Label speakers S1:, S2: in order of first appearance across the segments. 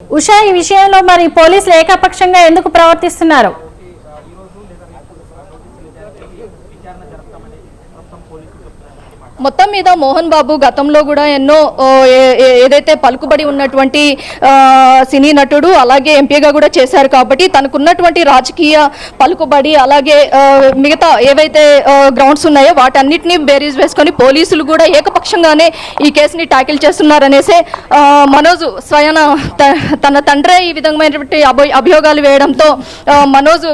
S1: ఉషా ఈ విషయంలో మరి పోలీసులు ఏకపక్షంగా ఎందుకు ప్రవర్తిస్తున్నారు?
S2: మొత్తం మీద మోహన్ బాబు గతంలో కూడా ఎన్నో ఏ- ఏదైతే పలుకుబడి ఉన్నటువంటి సినీ నటుడు అలాగే ఎంపీగా కూడా చేశారు కాబట్టి తనకున్నటువంటి రాజకీయ పలుకుబడి అలాగే మిగతా ఏవైతే గ్రౌండ్స్ ఉన్నాయో వాటన్నిటిని బేరీజ్ వేసుకొని పోలీసులు కూడా ఏకపక్షంగానే ఈ కేసుని ట్యాకిల్ చేస్తున్నారనేసే మనోజు మనోజ్ స్వయన త- తన తండ్రే ఈ విధమైనటువంటి అభియోగాలు వేయడంతో మనోజు మనోజ్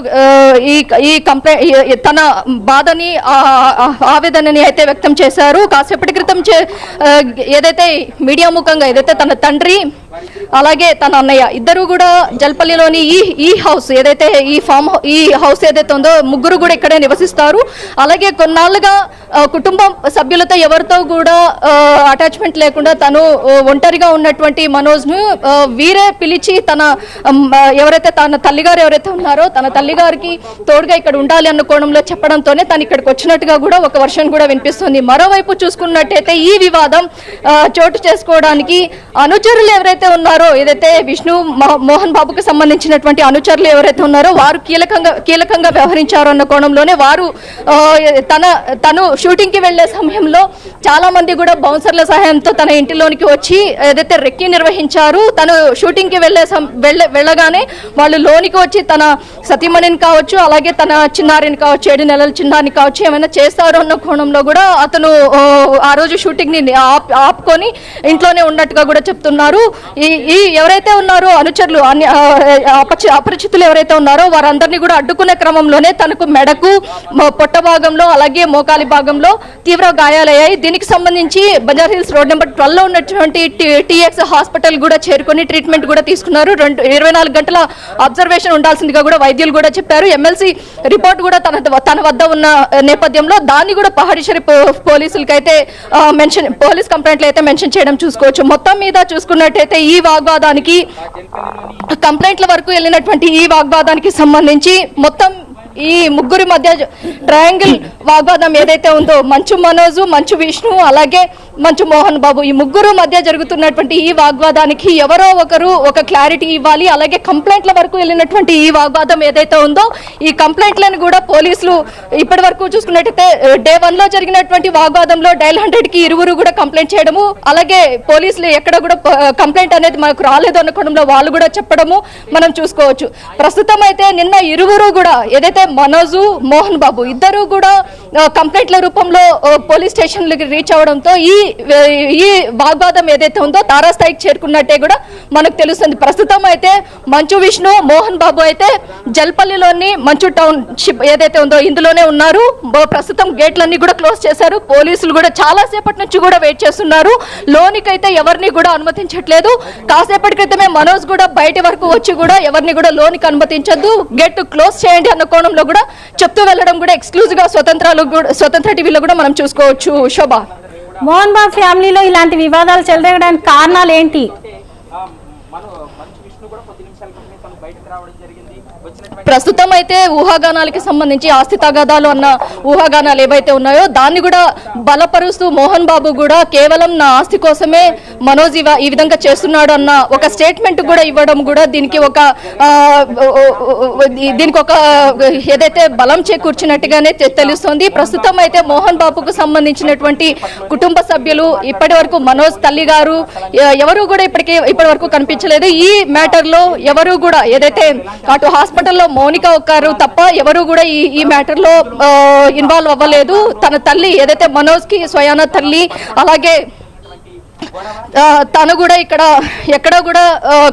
S2: ఈ ఈ కంప్లైంట్ తన బాధని ఆవేదనని అయితే వ్యక్తం చేశారు. కాసేపటి క్రితం చే- ఏదైతే మీడియా ముఖంగా ఏదైతే తన తండ్రి అలాగే తన అన్నయ్య ఇద్దరు కూడా జల్పల్లిలోని ఈ ఈ హౌస్ ఏదైతే ఈ ఫామ్ ఈ హౌస్ ఏదైతే ఉందో ముగ్గురు కూడా ఇక్కడే నివసిస్తారు. అలాగే కొన్నాళ్ళుగా కుటుంబ సభ్యులతో ఎవరితో కూడా అటాచ్మెంట్ లేకుండా తను ఒంటరిగా ఉన్నటువంటి మనోజ్ను వీరే పిలిచి తన ఎవరైతే తన తల్లిగారు ఎవరైతే ఉన్నారో తన తల్లిగారికి తోడుగా ఇక్కడ ఉండాలి అన్న కోణంలో చెప్పడంతోనే తను ఇక్కడికి వచ్చినట్టుగా కూడా ఒక వర్షన్ కూడా వినిపిస్తుంది. మరోవైపు చూసుకున్నట్టయితే ఈ వివాదం చోటు చేసుకోవడానికి అనుచరులు ఎవరైతే ఉన్నారో ఏదైతే విష్ణు మోహన్ బాబుకి సంబంధించినటువంటి అనుచరులు ఎవరైతే ఉన్నారో వారు కీలకంగా కీలకంగా వ్యవహరించారు అన్న కోణంలోనే వారు తన తను షూటింగ్కి వెళ్ళే సమయంలో చాలా మంది కూడా బౌన్సర్ల సహాయంతో తన ఇంటిలోనికి వచ్చి ఏదైతే రెక్కి నిర్వహించారు తను షూటింగ్కి వెళ్ళే సం- వెళ్ళ వెళ్ళగానే వాళ్ళు లోనికి వచ్చి తన సతీమణిని కావచ్చు అలాగే తన చిన్నారిని కావచ్చు ఏడు నెలల చిన్నారిని కావచ్చు ఏమైనా చేస్తారు అన్న కోణంలో కూడా అతను ఆ, రోజు షూటింగ్ని ఆప్ ఆపుకొని ఇంట్లోనే ఉన్నట్టుగా కూడా చెప్తున్నారు. ఈ ఈ ఎవరైతే ఉన్నారో అనుచరులు అన్ని అపరిచితులు ఎవరైతే ఉన్నారో వారందరినీ కూడా అడ్డుకునే క్రమంలోనే తనకు మెడకు పొట్ట భాగంలో అలాగే మోకాలి భాగంలో తీవ్ర గాయాలయ్యాయి. దీనికి సంబంధించి బజార్ హిల్స్ రోడ్ నెంబర్ ట్వెల్వ్లో ఉన్నటువంటి టీఎక్స్ హాస్పిటల్ కూడా చేరుకొని ట్రీట్మెంట్ కూడా తీసుకున్నారు. రెండు ఇరవై నాలుగు గంటల అబ్జర్వేషన్ ఉండాల్సిందిగా కూడా వైద్యులు కూడా చెప్పారు. ఎమ్మెల్సీ రిపోర్ట్ కూడా తన తన వద్ద ఉన్న నేపథ్యంలో దాన్ని కూడా పహాడిషరి పోలీసులకి అయితే మెన్షన్ పోలీస్ కంప్లైంట్లు అయితే మెన్షన్ చేయడం చూసుకోవచ్చు. మొత్తం మీద చూసుకున్నట్టయితే ఈ వాగ్వాదానికి కంప్లైంట్ల వరకు వెళ్ళినటువంటి ఈ వాగ్వాదానికి సంబంధించి మొత్తం ఈ ముగ్గురి మధ్య ట్రయాంగిల్ వాగ్వాదం ఏదైతే ఉందో మంచు మనోజు మంచు విష్ణు అలాగే మంచు మోహన్ బాబు ఈ ముగ్గురు మధ్య జరుగుతున్నటువంటి ఈ వాగ్వాదానికి ఎవరో ఒకరు ఒక క్లారిటీ ఇవ్వాలి అలాగే కంప్లైంట్ల వరకు వెళ్ళినటువంటి ఈ వాగ్వాదం ఏదైతే ఉందో ఈ కంప్లైంట్లను కూడా పోలీసులు ఇప్పటి వరకు చూసుకున్నట్టయితే డే వన్లో జరిగినటువంటి వాగ్వాదంలో డైల్ హండ్రెడ్కి ఇరువురు కూడా కంప్లైంట్ చేయడము అలాగే పోలీసులు ఎక్కడ కూడా కంప్లైంట్ అనేది మనకు రాలేదు అనుకోవడంలో వాళ్ళు కూడా చెప్పడము మనం చూసుకోవచ్చు. ప్రస్తుతం అయితే నిన్న ఇరువురు కూడా ఏదైతే మనోజు మోహన్ బాబు ఇద్దరు కూడా కంప్లైంట్ల రూపంలో పోలీస్ స్టేషన్లకి రీచ్ అవడంతో ఈ ఈ వాగ్వాదం ఏదైతే ఉందో తారాస్థాయికి చేరుకున్నట్టే కూడా మనకు తెలుస్తుంది. ప్రస్తుతం అయితే మంచు విష్ణు మోహన్ బాబు అయితే జల్పల్లిలోని మంచు టౌన్షిప్ ఏదైతే ఉందో ఇందులోనే ఉన్నారు. ప్రస్తుతం గేట్లన్నీ కూడా క్లోజ్ చేశారు. పోలీసులు కూడా చాలాసేపటి నుంచి కూడా వెయిట్ చేస్తున్నారు. లోనికైతే ఎవరిని కూడా అనుమతించట్లేదు. కాసేపటి క్రితమే మనోజ్ కూడా బయట వరకు వచ్చి కూడా ఎవరిని కూడా లోనికి అనుమతించద్దు. గేట్ క్లోజ్ చేయండి అన్న కోణంలో కూడా చెప్తూ వెళ్ళడం కూడా ఎక్స్క్లూజివ్గా గా టీవీలో కూడా స్వతంత్ర టీవీలో కూడా మనం చూసుకోవచ్చు. శోభ.
S1: మోహన్ బాబు ఫ్యామిలీలో ఇలాంటి వివాదాలు చెలరేగడానికి కారణాలు ఏంటి?
S2: ప్రస్తుతం అయితే ఊహాగానాలకి సంబంధించి ఆస్తి తగాదాలు అన్న ఊహాగానాలు ఏవైతే ఉన్నాయో దాన్ని కూడా బలపరుస్తూ మోహన్ బాబు కూడా కేవలం నా ఆస్తి కోసమే మనోజ్ ఇవ- ఈ విధంగా చేస్తున్నాడు అన్న ఒక స్టేట్మెంట్ కూడా ఇవ్వడం కూడా దీనికి ఒక దీనికి ఒక ఏదైతే బలం చేకూర్చినట్టుగానే తెలుస్తోంది. ప్రస్తుతం అయితే మోహన్ బాబుకు సంబంధించినటువంటి కుటుంబ సభ్యులు ఇప్పటి వరకు మనోజ్ తల్లి గారు ఎవరు కూడా ఇప్పటికే ఇప్పటి వరకు కనిపించలేదు. ఈ మ్యాటర్లో ఎవరు కూడా ఏదైతే అటు హాస్పిటల్లో మౌనిక ఒక్కరు తప్ప ఎవరు కూడా ఈ ఈ మ్యాటర్లో ఇన్వాల్వ్ అవ్వలేదు. తన తల్లి ఏదైతే మనోజ్కి స్వయాన తల్లి అలాగే తను కూడా ఇక్కడ ఎక్కడ కూడా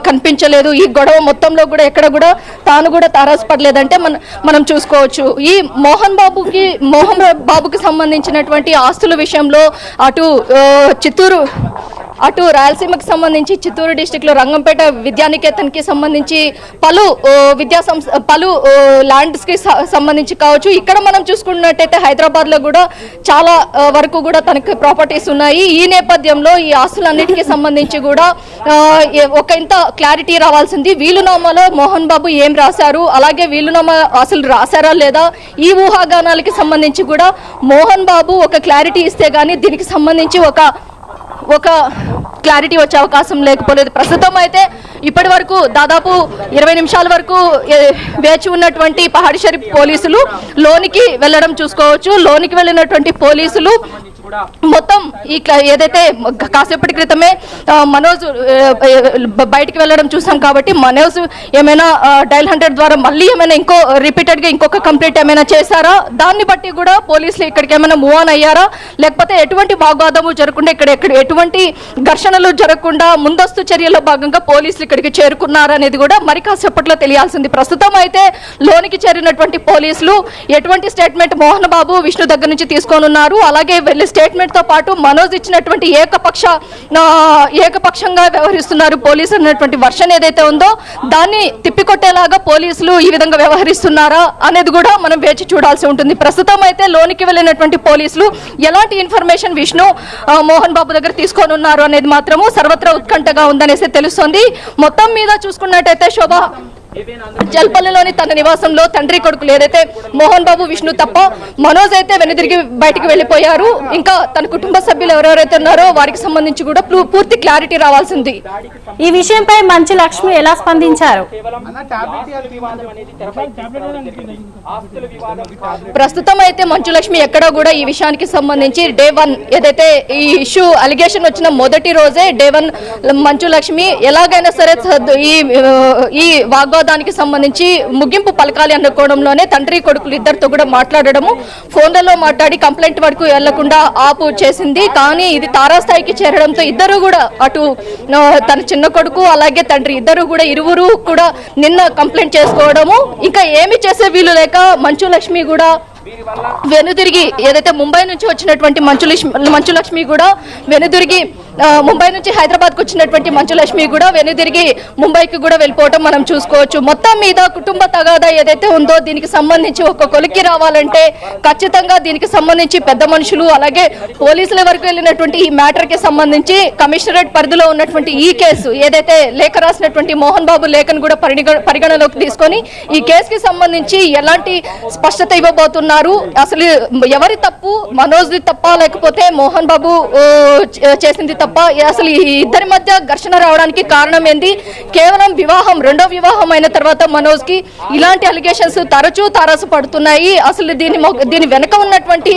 S2: కనిపించలేదు. ఈ గొడవ మొత్తంలో కూడా ఎక్కడ కూడా తాను కూడా తారాసపడలేదంటే మన మనం చూసుకోవచ్చు. ఈ మోహన్ బాబుకి మోహన్ బాబుకి సంబంధించినటువంటి ఆస్తుల విషయంలో అటు చిత్తూరు అటు రాయలసీమకి సంబంధించి చిత్తూరు డిస్టిక్లో రంగంపేట విద్యానికేతన్కి సంబంధించి పలు విద్యా సంస్థ పలు ల్యాండ్స్కి సంబంధించి కావచ్చు. ఇక్కడ మనం చూసుకున్నట్టయితే హైదరాబాద్లో కూడా చాలా వరకు కూడా తనకి ప్రాపర్టీస్ ఉన్నాయి. ఈ నేపథ్యంలో ఈ ఆస్తులన్నిటికీ సంబంధించి కూడా ఒక ఇంత క్లారిటీ రావాల్సింది. వీలునామాలో మోహన్ బాబు ఏం రాశారు? అలాగే వీలునామా అసలు రాశారా లేదా? ఈ ఊహాగానాలకి సంబంధించి కూడా మోహన్ బాబు ఒక క్లారిటీ ఇస్తే కానీ దీనికి సంబంధించి ఒక ఒక క్లారిటీ వచ్చే అవకాశం లేకపోలేదు. ప్రస్తుతం అయితే ఇప్పటి వరకు దాదాపు ఇరవై నిమిషాల వరకు వేచి ఉన్నటువంటి పహాడి షరీఫ్ పోలీసులు లోనికి వెళ్ళడం చూసుకోవచ్చు. లోనికి వెళ్ళినటువంటి పోలీసులు మొత్తం ఈ ఏదైతే కాసేపటి క్రితమే మనోజ్ బయటికి వెళ్ళడం చూసాం కాబట్టి మనోజ్ ఏమైనా డైల్ హండ్రెడ్ ద్వారా మళ్ళీ ఏమైనా ఇంకో రిపీటెడ్గా ఇంకొక కంప్లీట్ ఏమైనా చేశారా? దాన్ని బట్టి కూడా పోలీసులు ఇక్కడికి ఏమైనా మూవ్ ఆన్ అయ్యారా? లేకపోతే ఎటువంటి వాగ్వాదము జరగకుండా ఇక్కడ ఎక్కడ ఎటువంటి ఘర్షణలు జరగకుండా ముందస్తు చర్యల్లో భాగంగా పోలీసులు ఇక్కడికి చేరుకున్నారా అనేది కూడా మరి కాసేపట్లో తెలియాల్సింది. ప్రస్తుతం అయితే లోనికి చేరినటువంటి పోలీసులు ఎటువంటి స్టేట్మెంట్ మోహన్ బాబు విష్ణు దగ్గర నుంచి తీసుకోనున్నారు అలాగే వెళ్ళి స్టేట్మెంట్తో పాటు మనోజ్ ఇచ్చినటువంటి ఏకపక్ష ఏకపక్షంగా వ్యవహరిస్తున్నారు పోలీసులు అన్నటువంటి వర్షన్ ఏదైతే ఉందో దాన్ని తిప్పికొట్టేలాగా పోలీసులు ఈ విధంగా వ్యవహరిస్తున్నారా అనేది కూడా మనం వేచి చూడాల్సి ఉంటుంది. ప్రస్తుతం అయితే లోనికి వెళ్ళినటువంటి పోలీసులు ఎలాంటి ఇన్ఫర్మేషన్ విష్ణు మోహన్ బాబు దగ్గర తీసుకొని ఉన్నారు అనేది మాత్రము సర్వత్రా ఉత్కంఠగా ఉందనేసి తెలుస్తుంది. మొత్తం మీద చూసుకున్నట్టయితే శోభ జల్పల్లిలోని తన నివాసంలో తండ్రి కొడుకులు ఏదైతే మోహన్ బాబు విష్ణు తప్ప మనోజ్ అయితే వెనుదిరిగి బయటికి వెళ్ళిపోయారు. ఇంకా తన కుటుంబ సభ్యులు ఎవరెవరైతే ఉన్నారో వారికి సంబంధించి కూడా పూర్తి క్లారిటీ రావాల్సింది.
S1: ఈ విషయంపై మంచు లక్ష్మి ఎలా స్పందించారు?
S2: ప్రస్తుతం అయితే మంచు లక్ష్మి ఎక్కడా కూడా ఈ విషయానికి సంబంధించి డే వన్ ఏదైతే ఈ ఇష్యూ అలిగేషన్ వచ్చిన మొదటి రోజే డే వన్ మంచు లక్ష్మి ఎలాగైనా సరే సద్- ఈ ఆ, వివాదానికి సంబంధించి ముగింపు పలకాలి అనుకోవడంలోనే తండ్రి కొడుకులు ఇద్దరితో కూడా మాట్లాడడము. ఫోన్లలో మాట్లాడి కంప్లైంట్ వరకు వెళ్ళకుండా ఆపు చేసింది. కానీ ఇది తారాస్థాయికి చేరడంతో ఇద్దరు కూడా అటు తన చిన్న కొడుకు అలాగే తండ్రి ఇద్దరు కూడా ఇరువురు కూడా నిన్న కంప్లైంట్ చేసుకోవడము. ఇంకా ఏమి చేసే వీలు లేక మంచు లక్ష్మి కూడా వెనుదిరిగి ఏదైతే ముంబై నుంచి వచ్చినటువంటి మంచు మంచులక్ష్మి కూడా వెనుదిరిగి ముంబై నుంచి హైదరాబాద్కు వచ్చినటువంటి మంచులక్ష్మి కూడా వెనుదిరిగి ముంబైకి కూడా వెళ్ళిపోవటం మనం చూసుకోవచ్చు. మొత్తం మీద కుటుంబ తగాదా ఏదైతే ఉందో దీనికి సంబంధించి ఒక కొలిక్కి రావాలంటే ఖచ్చితంగా దీనికి సంబంధించి పెద్ద మనుషులు అలాగే పోలీసుల వరకు వెళ్ళినటువంటి ఈ మ్యాటర్కి సంబంధించి కమిషనరేట్ పరిధిలో ఉన్నటువంటి ఈ కేసు ఏదైతే లేఖ రాసినటువంటి మోహన్ బాబు లేఖను కూడా పరిగణ పరిగణలోకి తీసుకొని ఈ కేసుకి సంబంధించి ఎలాంటి స్పష్టత ఇవ్వబోతున్నారు? అసలు ఎవరి తప్పు? మనోజ్ది తప్ప? లేకపోతే మోహన్ బాబు చేసింది తప్ప అసలు ఈ ఇద్దరి మధ్య ఘర్షణ రావడానికి కారణం ఏంది కేవలం వివాహం రెండో వివాహం అయిన తర్వాత మనోజ్కి ఇలాంటి అలిగేషన్స్ తరచూ తారసు పడుతున్నాయి. అసలు దీని దీని వెనక ఉన్నటువంటి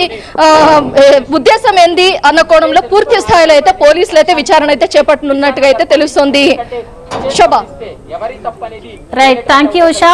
S2: ఉద్దేశం ఏంది అన్న కోణంలో పూర్తి స్థాయిలో అయితే పోలీసులు అయితే విచారణ అయితే చేపట్టనున్నట్టుగా అయితే తెలుస్తుంది. Shobha.
S1: Right thank you Usha